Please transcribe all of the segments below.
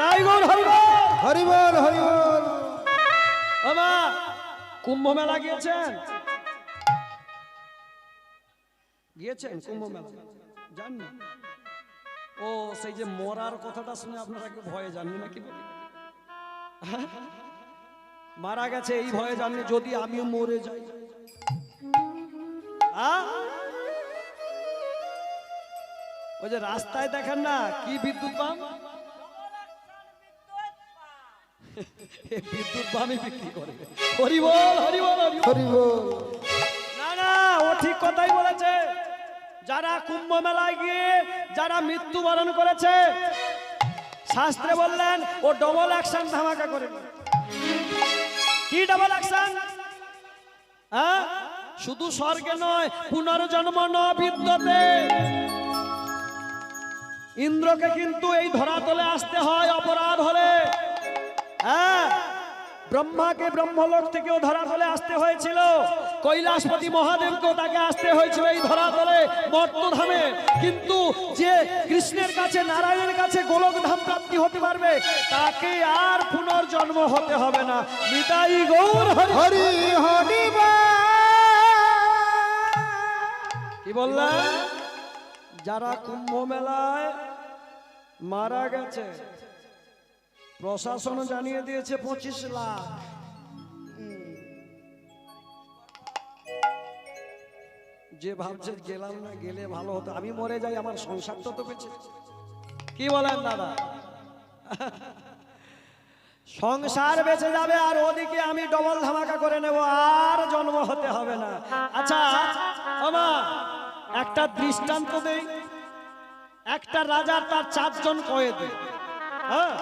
হরিবল। হরিবল হরিবল। বাবা কুম্ভ মেলা গিয়েছেন? গিয়েছেন কুম্ভ মেলা? জান না ও সেই যে মরার কথাটা শুনে আপনারা কি ভয়ে জাননি নাকি? মারা গেছে এই ভয়ে জাননি যদি আমিও মরে যাই? ওই যে রাস্তায় দেখেন না কি বিদ্যুৎ পাম এ বিদ্যুৎ বামই বিক্রি করে। হরিবল হরিবল হরিবল। না না ও ঠিক কথাই বলেছে। যারা কুম্ভ মেলায় গিয়ে যারা মৃত্যুবরণ করেছে শাস্ত্রে বললেন ও ডবল অ্যাকশন ধামাকা করে কি ডবল অ্যাকশন হ্যাঁ? শুধু স্বর্গে নয় পুনর্জন্ম ন বিদ্যতে। ইন্দ্রকে কিন্তু এই ধরাতলে আসতে হয় অপরাধ হলে। হ্যাঁ। ব্রহ্মাকে ব্রহ্মলোক থেকেও ধরাতলে আসতে হয়েছিল। কৈলাসপতি মহাদেবকেও তাকে আসতে হয়েছিল এই ধরাতলে মর্তধামে। কিন্তু যে কৃষ্ণের কাছে নারায়ণের কাছে গোলকধাম প্রাপ্তি হতে পারবে তাকে আর পুনর্জন্ম হতে হবে না। নিতাই গৌর হরি। হরি কি বললেন? যারা কুম্ভ মেলায় মারা গেছে প্রশাসন জানিয়ে দিয়েছে পঁচিশ লাখ। যে ভাবছে গেলাম না, গেলে ভালো হতো। আমি মরে যাই, আমার সংসারটা তো বেঁচে কি বলেন, দাদা? সংসার বেঁচে যাবে, আর ওদিকে আমি ডবল ধামাকা করে নেব, আর জন্ম হতে হবে না। আচ্ছা আমা একটা দৃষ্টান্ত দেই। একটা রাজার তার চারজন কয়েদি হ্যাঁ?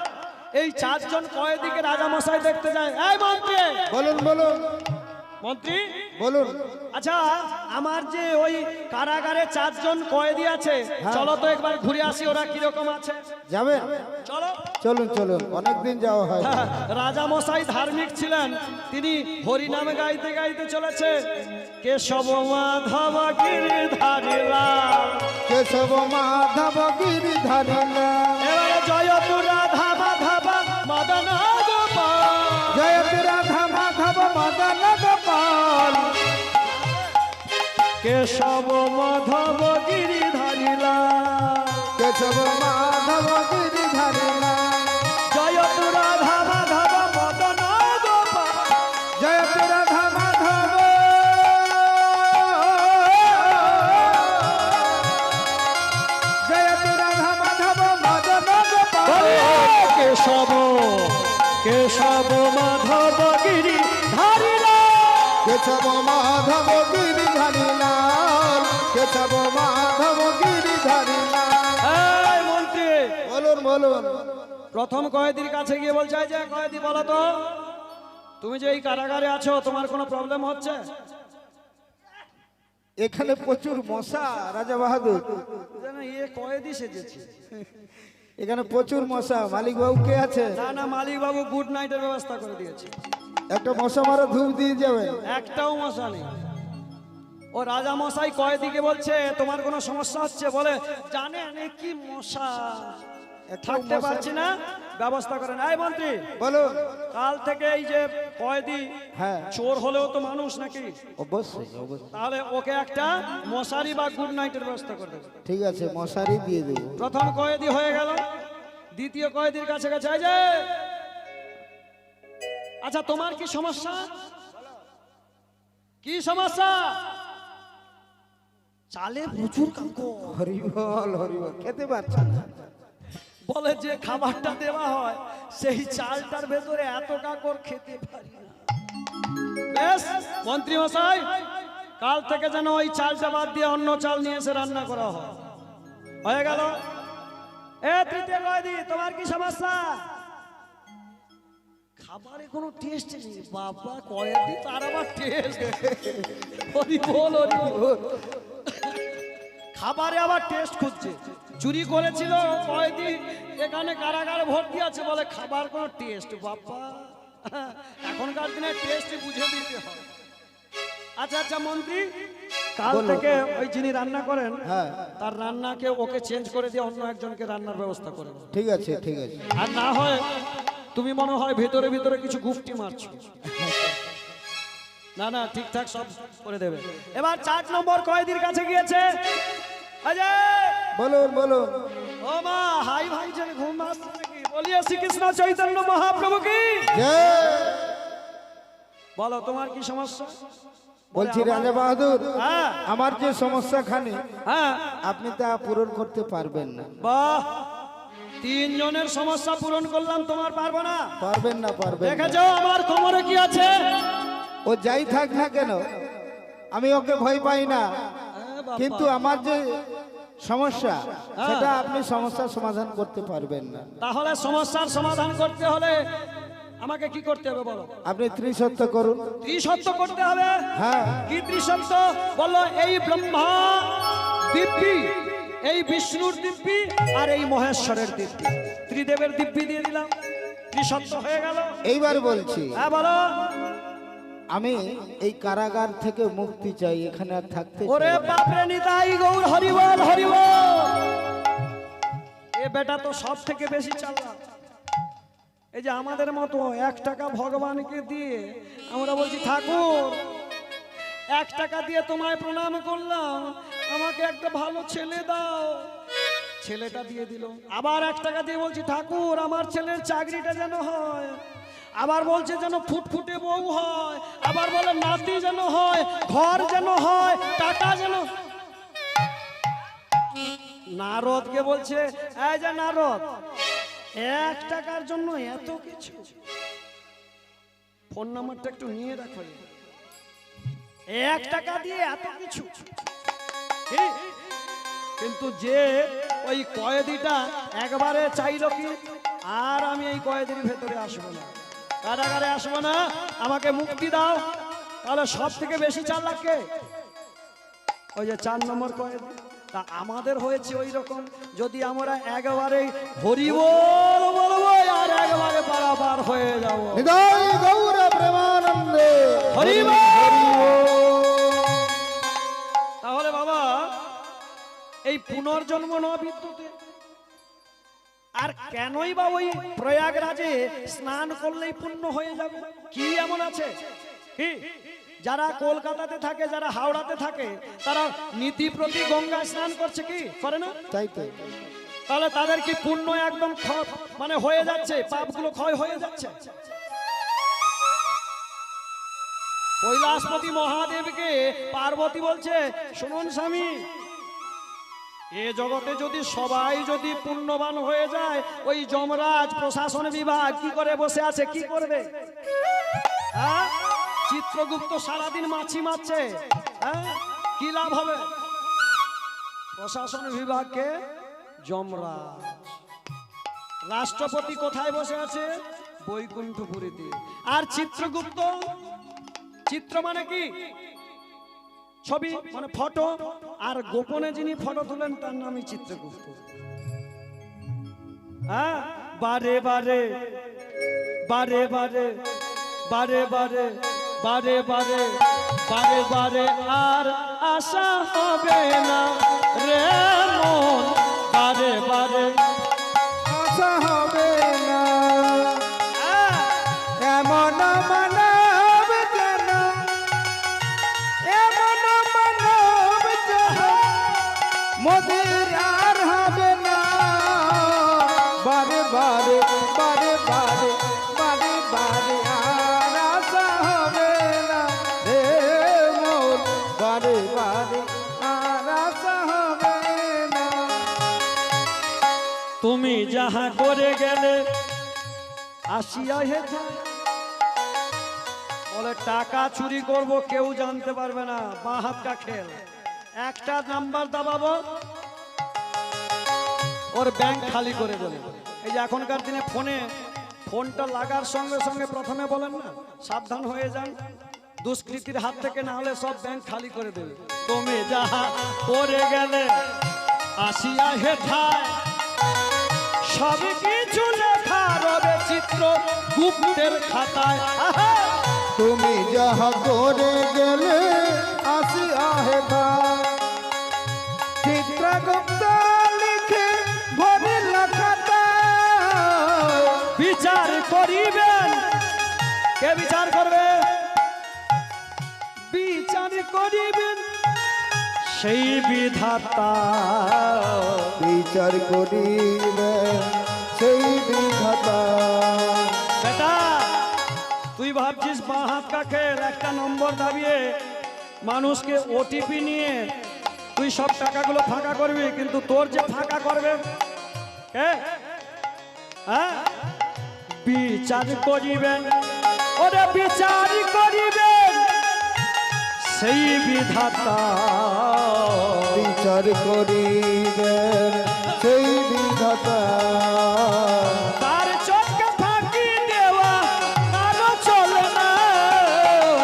এই চারজন কয়েদিকে রাজা মশাই দেখতে যায়। এই মন্ত্রী! বলুন বলুন। মন্ত্রী? বলুন। আচ্ছা আমার যে ওই কারাগারে চারজন কয়েদি আছে চলো তো একবার ঘুরে আসি ওরা কীরকম আছে। যাবে? চলো। চলুন চলুন অনেকদিন যাওয়া হয়। হ্যাঁ, রাজা মশাই ধার্মিক ছিলেন তিনি হরিনামে গাইতে গাইতে চলেছে। কেশব মাধব গিরিধারী লাল কেশব মাধব গিরিধারী এবারে জয় মদন গোপাল জয় রাধা মাধব মদন গোপাল কেশব মাধব গিরিধারিলা কেশব মাধব বলুন। প্রথম কয়েদির কাছে গিয়ে বলছে যে কয়েদি বলো তো তুমি যে এই কারাগারে আছো তোমার কোনো প্রবলেম হচ্ছে? এখানে প্রচুর মশা রাজা বাহাদুর। এ কয়েদি সেজেছে। এখানে প্রচুর মশা। মালিক বাবু কে আছে? না না মালিক বাবু গুড নাইটের ব্যবস্থা করে দিয়েছে। একটা মশা মারা ধূপ দিয়ে যাবে। একটাও মশা নেই। ও রাজা মশাই কয়েদিকে বলছে তোমার কোনো সমস্যা হচ্ছে? বলে জানেন এ কি মশা? থাকতে পারছি না। ব্যবস্থা করেন। এই মন্ত্রী। বলুন। কাল থেকে এই যে কয়েদি হ্যাঁ। চোর হলেও তো মানুষ নাকি? অবশ্যই অবশ্যই। তাহলে ওকে একটা মশারি বা গুড নাইটের ব্যবস্থা করে দেবে। ঠিক আছে মশারি দিয়ে দেবো। প্রথম কয়েদি হয়ে গেল। দ্বিতীয় কয়েদির কাছে এই যে! আচ্ছা তোমার কি সমস্যা? কি সমস্যা? চালে প্রচুর কাঁকড়। হরিবল হরিবল। খেতে পারছে না। বলে যে খাবারটা দেওয়া হয় সেই চালটার ভেতরে এত কাকড় খেতে পারি না। বেশ মন্ত্রী মশাই কাল থেকে যেন ওই চালটা বাদ দিয়ে অন্য চাল নিয়ে এসে রান্না করা হয়। হয়ে গেল। এ তৃতীয় কয়েদি তোমার কি সমস্যা? খাবারে কোনো টেস্ট নেই। বাবা কয়েদি তার আবার টেস্ট হরি বল। খাবারে আবার টেস্ট খুঁজছে। চুরি করেছিল কয়েদি এখানে কারাগারে ভর্তি আছে বলে খাবার কোনো টেস্ট বাবা এখনকার দিনে টেস্ট বুঝে দিতে হয় আচ্ছা আচ্ছা মন্ত্রী কাল থেকে ওই যিনি রান্না করেন হ্যাঁ। তার রান্নাকে ওকে চেঞ্জ করে দিয়ে অন্য একজনকে রান্নার ব্যবস্থা করে দাও। ঠিক আছে ঠিক আছে। আর না হয় তুমি মনে হয় ভেতরে ভিতরে কিছু গুফটি মারছো। না না ঠিকঠাক সব করে দেবে। এবার চার নম্বর কয়েদির কাছে গিয়েছে। অজয় বলুন বলুন। ও মা হাই ভাই ছেলে ঘুম আসছে নাকি? বলিয়ে শ্রীকৃষ্ণ চৈতন্য মহাপ্রভু কি? জয়। বলো তোমার কি সমস্যা? বলছি রাজা বাহাদুর হ্যাঁ। আমার যে সমস্যা খানে হ্যাঁ। আপনি তা পূরণ করতে পারবেন না। বাহ! তিনজনের সমস্যা পূরণ করলাম তোমার পারব না? পারবেন না পারবেন না। দেখেছ আমার কোমরে কি আছে? ও যাই থাক না কেন আমি ওকে ভয় পাই না। কিন্তু আমার যে সমস্যা? সেটা আপনি সমস্যার সমাধান করতে পারবেন না। তাহলে সমস্যার সমাধান করতে হলে আমাকে কি করতে হবে বলো? আপনি ত্রিসত্য করুন। ত্রিসত্য করতে হবে হ্যাঁ। কি ত্রিসত্য বলল এই ব্রহ্মা দিব্যি এই বিষ্ণুর দিব্যি আর এই মহেশ্বরের দিব্যি। ত্রিদেবের দিব্যি দিয়ে দিলাম। ত্রিসত্য হয়ে গেল। এইবার বলছি। হ্যাঁ বলো। আমি এই কারাগার থেকে মুক্তি চাই এখানে আর থাকতে ওরে বাপরে নিতাই গৌর হরিবল হরিবল। এ বেটা তো সব থেকে বেশি চালাক। এই যে আমাদের মতো এক টাকা ভগবানকে দিয়ে আমরা বলছি ঠাকুর এক টাকা দিয়ে তোমায় প্রণাম করলাম। আমাকে একটা ভালো ছেলে দাও। ছেলেটা দিয়ে দিল। আবার এক টাকা দিয়ে বলছি, ঠাকুর, আমার ছেলের চাকরিটা যেন হয়। আবার বলছে যেন ফুটফুটে বউ হয়। আবার বলে, নাতি যেন হয়, ঘর যেন হয়, টাকা যেন নারদকে বলছে যে নারদ, এক টাকার জন্য এত কিছু। ফোন নাম্বারটা একটু নিয়ে রাখো এক টাকা দিয়ে এত কিছু? কিন্তু যে ওই কয়েদিটা একবারে চাইলো কি? আর আমি এই কয়েদির ভেতরে আসব না। কারাগারে আসব না আমাকে মুক্তি দাও। তাহলে সব থেকে বেশি চার লাখকে ওই যে চার নম্বর কয়েদি। তা আমাদের হয়েছে ওই রকম। যদি আমরা একবারে বলব আর একবারে পারাপার হয়ে যাব। হৃদয় গৌর এই পুনর্জন্ম ন বিদ্যুতে। আর কেনই বা ওই প্রয়াগরাজে স্নান করলেই পুণ্য হয়ে যাবে? কি এমন আছে? কি যারা কলকাতাতে থাকে যারা হাওড়াতে থাকে তারা নীতি প্রতি গঙ্গা স্নান করছে কি? করে না? তাই তো। তাহলে তাদের কি পুণ্য একদম খ- মানে হয়ে যাচ্ছে? পাপগুলো ক্ষয় হয়ে যাচ্ছে? কৈলাসপতি মহাদেবকে পার্বতী বলছে শুনুন স্বামী এ জগতে যদি সবাই যদি পুণ্যবান হয়ে যায়, ওই যমরাজ প্রশাসন বিভাগ কি করে বসে আছে? কি করবে? হ্যাঁ? চিত্রগুপ্ত সারাদিন মাছি মারছে। হ্যাঁ? কি লাভ হবে? প্রশাসন বিভাগকে যমরাজ। রাষ্ট্রপতি কোথায় বসে আছে? বৈকুণ্ঠপুরীতে। আর চিত্রগুপ্ত? চিত্র মানে কি? ছবি মানে ফটো আর গোপনে যিনি ফটো তুলেন তার নামই চিত্রগুপ্ত হ্যাঁ বারে বারে বারে বারে বারে বারে বারে বারে বারে বারে আর আশা হবে না রে মন বারে বারে তুমি যাহা করে গেলে আসিয়া হে যায়। বলে, টাকা চুরি করব, কেউ জানতে পারবে না। বাঁ হাত কা খেল। একটা নাম্বার দাবাবো। ওর ব্যাংক খালি করে দেবে এই যে এখনকার দিনে ফোনে, ফোনটা লাগার সঙ্গে সঙ্গে প্রথমে বলেন না, সাবধান হয়ে যান। দুষ্কৃতির হাত থেকে না হলে সব ব্যাংক খালি করে দেবে। তুমি যাহা করে গেলে আসিয়া হেঠায়। সব কিছু লেখা রবে চিত্র গুপ্তের খাতায়। তুমি যাহা করে গেলে আসি আহে ভাই চিত্রগুপ্ত লিখে ভরে লেখাটা বিচার করিবেন। কে বিচার করবে? বিচার করিবেন সেই বিধাতা। বিচার করিবে সেই বিধাতা। বেটা তুই ভাবছিস বাঁ হাত কাকের একটা নম্বর দাবিয়ে মানুষকে ওটিপি নিয়ে তুই সব টাকাগুলো ফাঁকা করবি কিন্তু তোর যে ফাঁকা করবে হ্যাঁ? বিচার করিবেন ওরে বিচার সেই বিধাতা। বিচার করিবে সেই বিধাতা। তার চোখকে ফাঁকি দেওয়া কারও চলে না?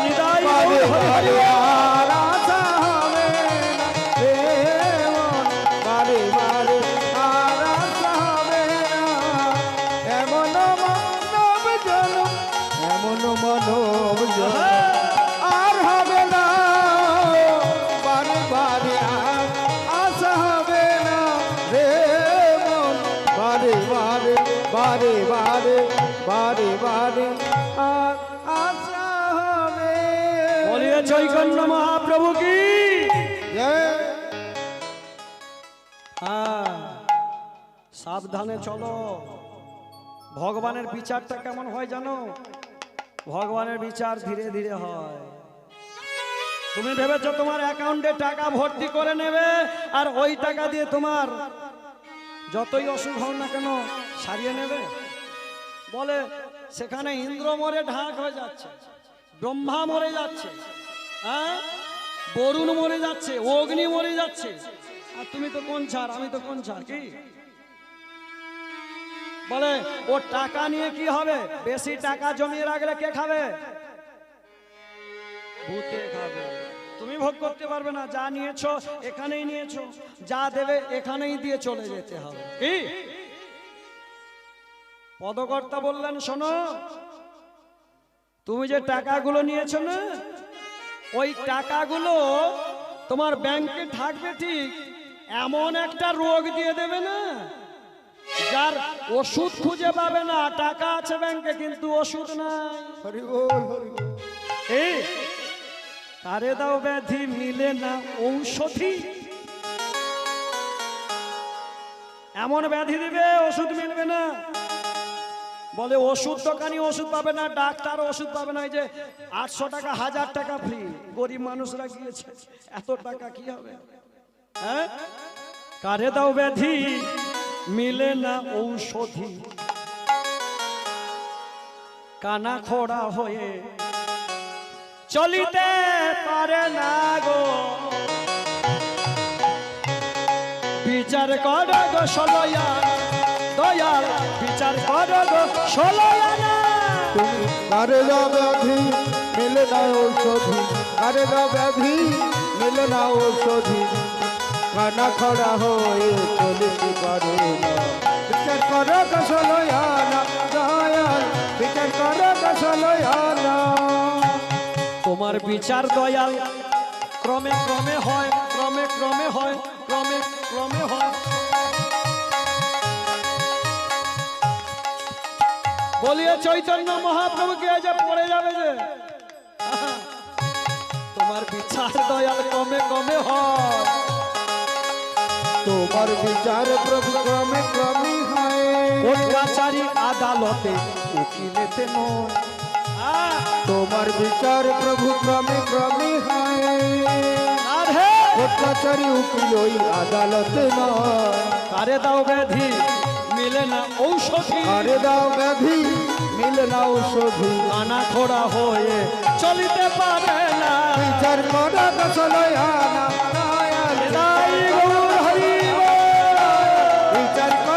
নিদাই বারে হরি বারে হরি। আর সাবধানে চলো। ভগবানের বিচারটা কেমন হয় জানো? ভগবানের বিচার ধীরে ধীরে হয়। তুমি ভেবেছো তোমার অ্যাকাউন্টে টাকা ভর্তি করে নেবে, আর ওই টাকা দিয়ে তোমার যতই অসুখ হোক না কেন সারিয়ে নেবে? বলে, সেখানে ইন্দ্র মরে ঢাক হয়ে যাচ্ছে, ব্রহ্মা মরে যাচ্ছে হ্যাঁ? বরুণ মরে যাচ্ছে, অগ্নি মরে যাচ্ছে। আর তুমি তো কোন ছাড়? আমি তো কোন ছাড়? কি? বলে ও টাকা নিয়ে কি হবে? বেশি টাকা জমিয়ে রাখলে কে খাবে? ভূতে খাবে। তুমি ভোগ করতে পারবে না যা নিয়েছো এখানেই নিয়েছো যা দেবে এখানেই দিয়ে চলে যেতে হবে। কি? পদকর্তা বললেন শোনো তুমি যে টাকাগুলো নিয়েছো না ওই টাকাগুলো তোমার ব্যাংকে থাকবে ঠিক এমন একটা রোগ দিয়ে দেবে না যার ওষুধ খুঁজে পাবে না টাকা আছে ব্যাংকে কিন্তু ওষুধ নাই। এই তারে দাও ব্যাধি মিলে না ঔষধি? এমন ব্যাধি দিবে ওষুধ মিলবে না। বলে ওষুধ দোকানি ওষুধ পাবে না ডাক্তার ওষুধ পাবে না এই যে আটশো টাকা হাজার টাকা ফ্রি গরিব মানুষরা গিয়েছে এত টাকা কি হবে? হ্যাঁ? কারে দাও ব্যাধি? মিলে না ঔষধি। কানা খোড়া হয়ে চলিতে পারে না গো। বিচার কর গো সলয়া দয়াল, বিচার কর গো সলয়া না। তুমি কারে ব্যাধি, মিলে না ঔষধি। কারে যা ব্যাধি, মিলে না ঔষধি। কানা খড়া হয়ে চলিতে পারে বিচার কর কসলয়ানা, দয়াল, বিচার কর কসলয়ানা। তোমার বিচার দয়াল, ক্রমে ক্রমে হয়, ক্রমে ক্রমে হয়, ক্রমে ক্রমে হয়। বলিয়ে চৈতন্য মহাপ্রভু কে যে পড়ে যাবে যে। তোমার বিচার দয়াল ক্রমে ক্রমে হয়। তোমার বিচার প্রভু ক্রমে ক্রমে হয়। আদালতে। উকিলেতে নয়। তোমার বিচার প্রভু ক্রমে ক্রমে হয়। উকিল ওই আদালতে নয়। কারে দাও ব্যাধি? মিলে না ঔষধি। আরে দাও ব্যাধি? মিলে না ঔষধি। আনা খোড়া হয়ে চলিতে পারে না। বিচার করা কসলয়ানা Muchas gracias.